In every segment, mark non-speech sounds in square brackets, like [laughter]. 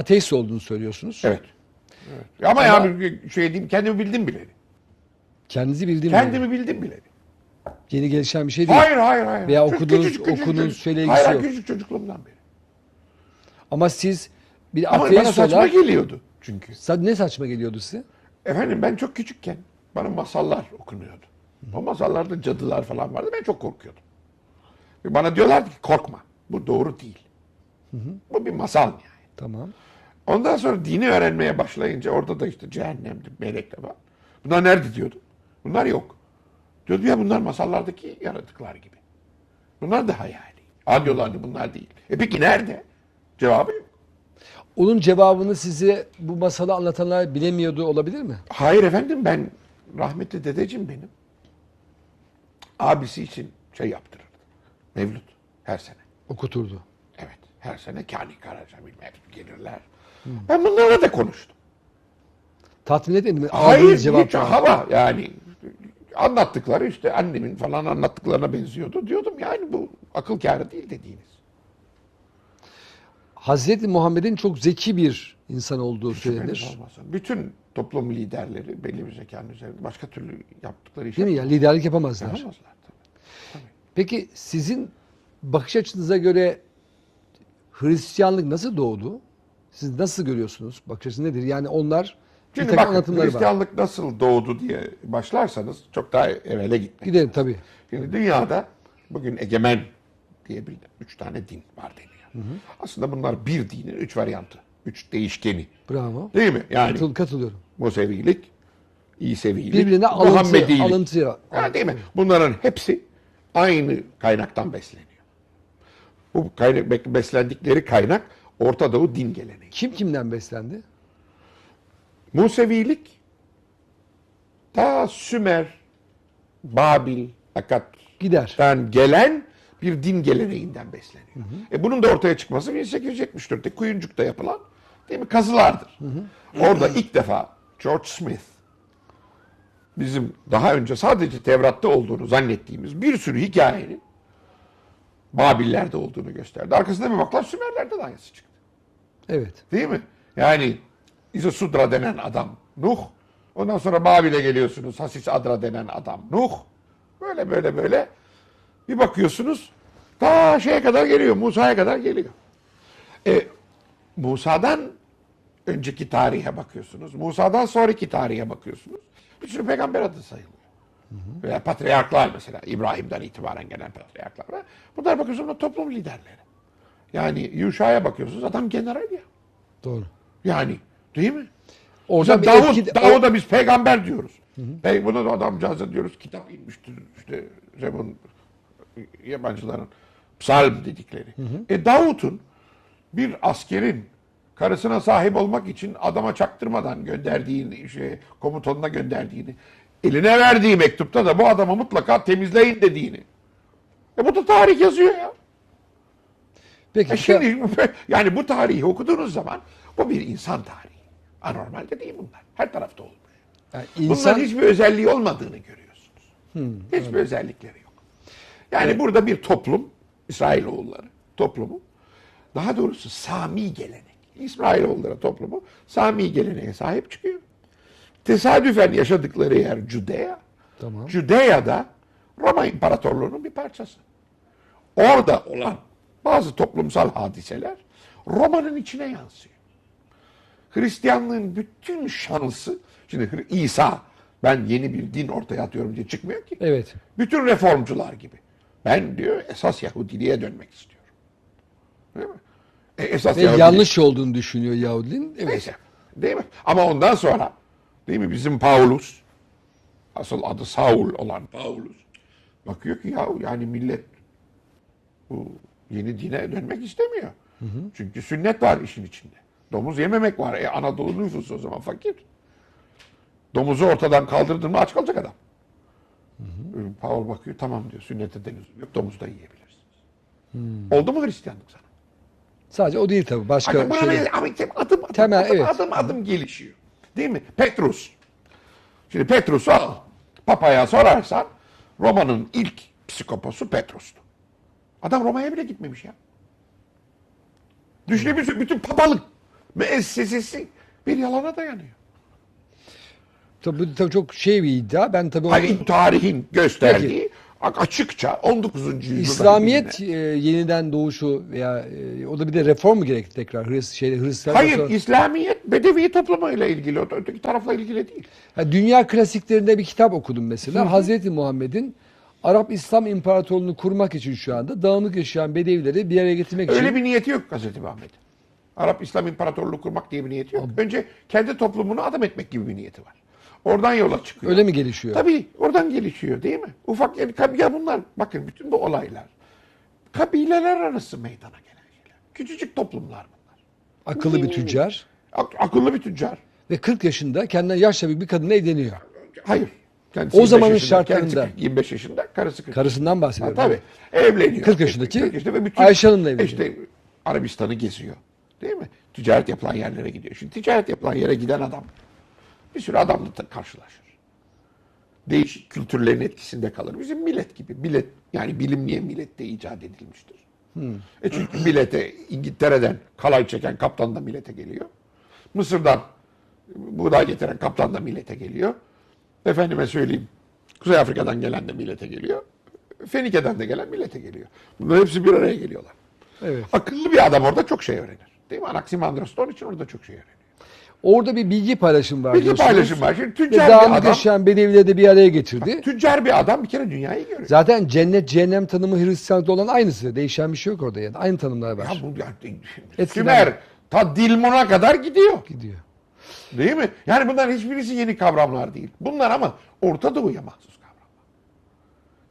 ateist olduğunu söylüyorsunuz. Evet. evet. Ama, Ama- yani şey diyeyim kendimi bildim bileli. Kendinizi bildiğim gibi. Kendimi bildim bileli. Yeni gelişen bir şey değil. Hayır hayır hayır. Veya Çünkü okuduğunuz- küçücük, küçücük okuduğunuz şeyle Hayır yok. küçük çocukluğumdan beri. Ama siz bir Ama bana ateist saçma olarak geliyordu çünkü. Sa- ne saçma geliyordu size? Efendim ben çok küçükken bana masallar okunuyordu. O masallarda cadılar falan vardı. Ben çok korkuyordum. Bana diyorlardı ki korkma. Bu doğru değil. Bu bir masal yani. Tamam. Ondan sonra dini öğrenmeye başlayınca orada da işte cehennemdi, melek de var. Bunlar nerede diyordum. Bunlar yok. Diyordum ya bunlar masallardaki yaratıklar gibi. Bunlar da hayali. Ha diyorlardı bunlar değil. E peki nerede? Cevabı yok. Onun cevabını size bu masalı anlatanlar bilemiyordu olabilir mi? Hayır efendim ben rahmetli dedeciğim benim. Abisi için şey yaptırırdı. Mevlüt her sene. Okuturdu. Evet her sene Kani Karaca bilmem gelirler. Ben bunlarla da konuştum. Tatmin etmedi mi? Hayır Aldığınız hiç hava yani anlattıkları işte annemin falan anlattıklarına benziyordu. Diyordum yani bu akıl kârı değil dediğiniz. Hazreti Muhammed'in çok zeki bir insan olduğu söylenir. Şüpheniz olmasın. Bütün toplum liderleri belli bir zekanın üzerinde başka türlü yaptıkları iş Değil mi ya? Liderlik yapamazlar. yapamazlar. tabii. Peki sizin bakış açınıza göre Hristiyanlık nasıl doğdu? Siz nasıl görüyorsunuz? Bakış açınız nedir? Yani onlar bir Şimdi takım bakın anlatımları var. Hristiyanlık nasıl doğdu diye başlarsanız çok daha evvele gitmek. Gidelim tabii. Şimdi dünyada bugün egemen diye bilinen üç tane din var deniyor. Aslında bunlar bir dinin üç varyantı. Üç değişkeni. Bravo. Değil mi? Yani Katıl, katılıyorum. Musevilik, İsevilik, Birbirine alıntı, Muhammedilik. alıntı. Ha, değil mi? Bunların hepsi aynı kaynaktan besleniyor. Bu kaynak, beslendikleri kaynak Orta Doğu din geleneği. Kim kimden beslendi? Musevilik ta Sümer, Babil, Gider. Akkad'dan gelen bir din geleneğinden besleniyor. E bunun da ortaya çıkması 1874'te Kuyuncuk'ta yapılan değil mi kazılardır. Orada ilk defa George Smith bizim daha önce sadece Tevrat'ta olduğunu zannettiğimiz bir sürü hikayenin Babillerde olduğunu gösterdi. Arkasında bir baklar Sümerler'de de aynısı çıktı. Evet. Değil mi? Yani İzosudra denen adam Nuh. Ondan sonra Babil'e geliyorsunuz. Hasis Adra denen adam Nuh. Böyle böyle böyle. Bir bakıyorsunuz ta şeye kadar geliyor. Musa'ya kadar geliyor. E, Musa'dan önceki tarihe bakıyorsunuz. Musa'dan sonraki tarihe bakıyorsunuz. Bir sürü peygamber adı sayılıyor. Veya patriarklar mesela. İbrahim'den itibaren gelen patriarklar. Bunlar bakıyorsunuz toplum liderleri. Yani Yuşa'ya bakıyorsunuz adam general ya. Doğru. Yani değil mi? Orada Davut, etki- Davut'a biz peygamber diyoruz. Pey, buna da adamcağıza diyoruz kitap inmiştir işte Zemun yabancıların psalm dedikleri. E Davut'un bir askerin karısına sahip olmak için adama çaktırmadan gönderdiğini, şey, komutanına gönderdiğini, eline verdiği mektupta da bu adamı mutlaka temizleyin dediğini. E bu da tarih yazıyor ya. Peki E şimdi [laughs] yani bu tarihi okuduğunuz zaman bu bir insan tarihi. Anormal de değil bunlar. Her tarafta olmuş. yani Bunların insan hiçbir özelliği olmadığını görüyorsunuz. hiçbir özellikleri yok. Yani burada bir toplum, İsrailoğulları toplumu, daha doğrusu Sami gelenek. İsrailoğulları toplumu Sami geleneğe sahip çıkıyor. Tesadüfen yaşadıkları yer Judea. Tamam. Judea'da Roma İmparatorluğu'nun bir parçası. Orada olan bazı toplumsal hadiseler Roma'nın içine yansıyor. Hristiyanlığın bütün şansı, şimdi İsa ben yeni bir din ortaya atıyorum diye çıkmıyor ki. evet. Bütün reformcular gibi. Ben diyor esas Yahudiliğe dönmek istiyorum. Değil mi? E, esas Ve yanlış olduğunu düşünüyor Yahudinin. Evet. Neyse. Değil mi? Ama ondan sonra değil mi bizim Paulus asıl adı Saul olan Paulus bakıyor ki ya yani millet bu yeni dine dönmek istemiyor. Çünkü sünnet var işin içinde. Domuz yememek var. E Anadolu nüfusu o zaman fakir. Domuzu ortadan kaldırdın mı aç kalacak adam. E, Paul bakıyor tamam diyor sünnete deniz yok domuz da yiyebilirsiniz. Oldu mu Hristiyanlık sana? Sadece o değil tabii. Başka Bakın şey. ne- ama adım adım, Temel, adım, evet. adım adım gelişiyor. Değil mi? Petrus. Şimdi Petrus'u al. Papaya sorarsan Roma'nın ilk psikoposu Petrus'tu. Adam Roma'ya bile gitmemiş ya. Düşünebiliyorsun bütün papalık müessesesi bir yalana dayanıyor. Tabii, tabii çok şey bir iddia. Ben tabii onu- Hayır, tarihin gösterdiği açıkça 19. yüzyılda İslamiyet e, yeniden doğuşu veya e, o da bir de reform mu gerekti tekrar Hristiyan şeyde Hristiyan Hayır, İslamiyet Bedevi toplumuyla ilgili, o öteki tarafla ilgili değil. Ha, dünya klasiklerinde bir kitap okudum mesela. Hazreti Muhammed'in Arap İslam İmparatorluğunu kurmak için şu anda dağınık yaşayan Bedevileri bir araya getirmek için Öyle bir niyeti yok Hazreti Muhammed. Arap İslam İmparatorluğu kurmak diye bir niyeti yok. Önce kendi toplumunu adam etmek gibi bir niyeti var. Oradan yola çıkıyor. öyle mi gelişiyor? Tabii oradan gelişiyor değil mi? Ufak yani kab- ya bunlar bakın bütün bu olaylar kabileler arası meydana gelen şeyler. Küçücük toplumlar bunlar. Akıllı bir tüccar Ak- akıllı bir tüccar. ve 40 yaşında kendinden yaşça büyük bir kadınla evleniyor. Hayır. Kendisi O 25 zamanın şartlarında. 25 yaşında, karısı 40. Karısından Ha, bahsediyorum. tabii. Evleniyor. 40 yaşındaki 40 yaşında ve bütün, Ayşe Hanım'la evleniyor. İşte Arabistan'ı geziyor. Değil mi? Ticaret yapılan yerlere gidiyor. Şimdi ticaret yapılan yere giden adam bir sürü adamla da karşılaşır. Değişik kültürlerin etkisinde kalır. Bizim millet gibi. Millet yani bilim niye millette icat edilmiştir? E çünkü millete İngiltere'den kalay çeken kaptan da millete geliyor. Mısır'dan buğday getiren kaptan da millete geliyor. Efendime söyleyeyim. Kuzey Afrika'dan gelen de millete geliyor. Fenike'den de gelen millete geliyor. Bunların hepsi bir araya geliyorlar. Evet. Akıllı bir adam orada çok şey öğrenir. Değil mi? Anaximandros da onun için orada çok şey öğreniyor. Orada bir bilgi paylaşım var Bilgi diyorsunuz. paylaşım var. Şimdi Ve tüccar bir adam, yaşayan Bedevileri de bir araya getirdi. tüccar bir adam bir kere dünyayı görüyor. Zaten cennet cehennem tanımı Hristiyanlıkta olan aynısı. Değişen bir şey yok orada yani. Aynı tanımlar var. Ya bu Eskiden- Sümer ta Dilmun'a kadar gidiyor. Gidiyor. Değil mi? Yani bunların hiçbirisi yeni kavramlar değil. Bunlar ama Orta Doğu'ya mahsus kavramlar.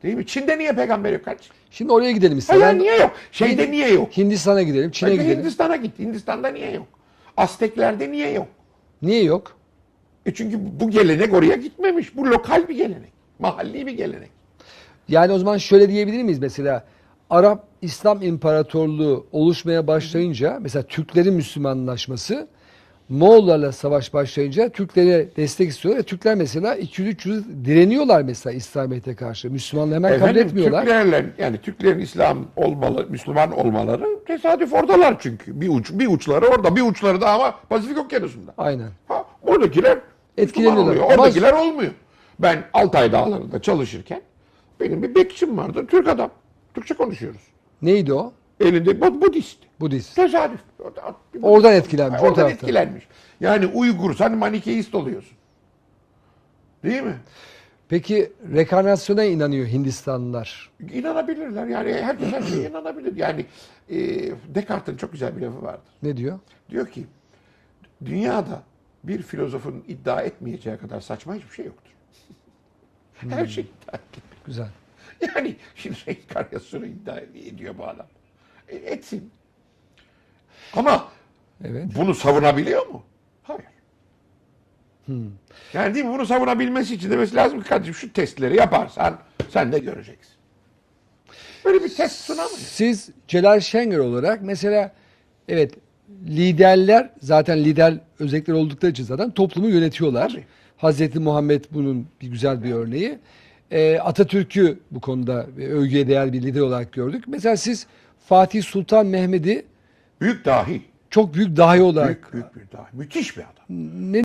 Değil mi? Çin'de niye peygamber yok kaç? Şimdi oraya gidelim istedim. Hayır niye yok? Şeyde Hind- niye yok? Hindistan'a gidelim, Çin'e gidelim. Hindistan'a git. Hindistan'da niye yok? Azteklerde niye yok? Niye yok? E çünkü bu gelenek oraya gitmemiş. Bu lokal bir gelenek. Mahalli bir gelenek. Yani o zaman şöyle diyebilir miyiz mesela Arap İslam İmparatorluğu oluşmaya başlayınca mesela Türklerin Müslümanlaşması Moğollarla savaş başlayınca Türklere destek istiyorlar ve Türkler mesela 200-300 direniyorlar mesela İslamiyet'e karşı. Müslümanlığı hemen kabul Efendim etmiyorlar. Türklerle yani Türklerin İslam olmalı, Müslüman olmaları tesadüf oradalar çünkü. Bir uç bir uçları orada, bir uçları da ama Pasifik Okyanusu'nda. Aynen. Ha, oradakiler Etkileniyorlar. Oluyor. Ama- Oradakiler olmuyor. Ben Altay Dağları'nda çalışırken benim bir bekçim vardı. Türk adam. Türkçe konuşuyoruz. Neydi o? Elinde Bud- Budist. Budist. Tesadüf. Orada- Oradan etkilenmiş, o Oradan taraftan. etkilenmiş. Yani Uygur, sen Manikeist oluyorsun. Değil mi? Peki rekarnasyona inanıyor Hindistanlılar. İnanabilirler. Yani herkes her şeye inanabilir. Yani e, Descartes'in çok güzel bir lafı vardır. Ne diyor? Diyor ki dünyada bir filozofun iddia etmeyeceği kadar saçma hiçbir şey yoktur. Her şey iddia edilir. Güzel. Yani [laughs] şimdi reenkarnasyonu iddia ediyor bu adam. E, etsin. Ama Evet. bunu savunabiliyor mu? Hayır. Yani değil mi? Bunu savunabilmesi için demesi lazım ki kardeşim şu testleri yaparsan sen de göreceksin. Böyle bir test sunamıyor. Siz Celal Şengör olarak mesela evet liderler zaten lider özellikleri oldukları için zaten toplumu yönetiyorlar. Tabii. Hazreti Muhammed bunun bir güzel bir örneği. Ee, Atatürk'ü bu konuda övgüye değer bir lider olarak gördük. Mesela siz Fatih Sultan Mehmet'i Büyük dahi. çok büyük dahi olarak Büyük, büyük bir dahi. Müthiş bir adam. ne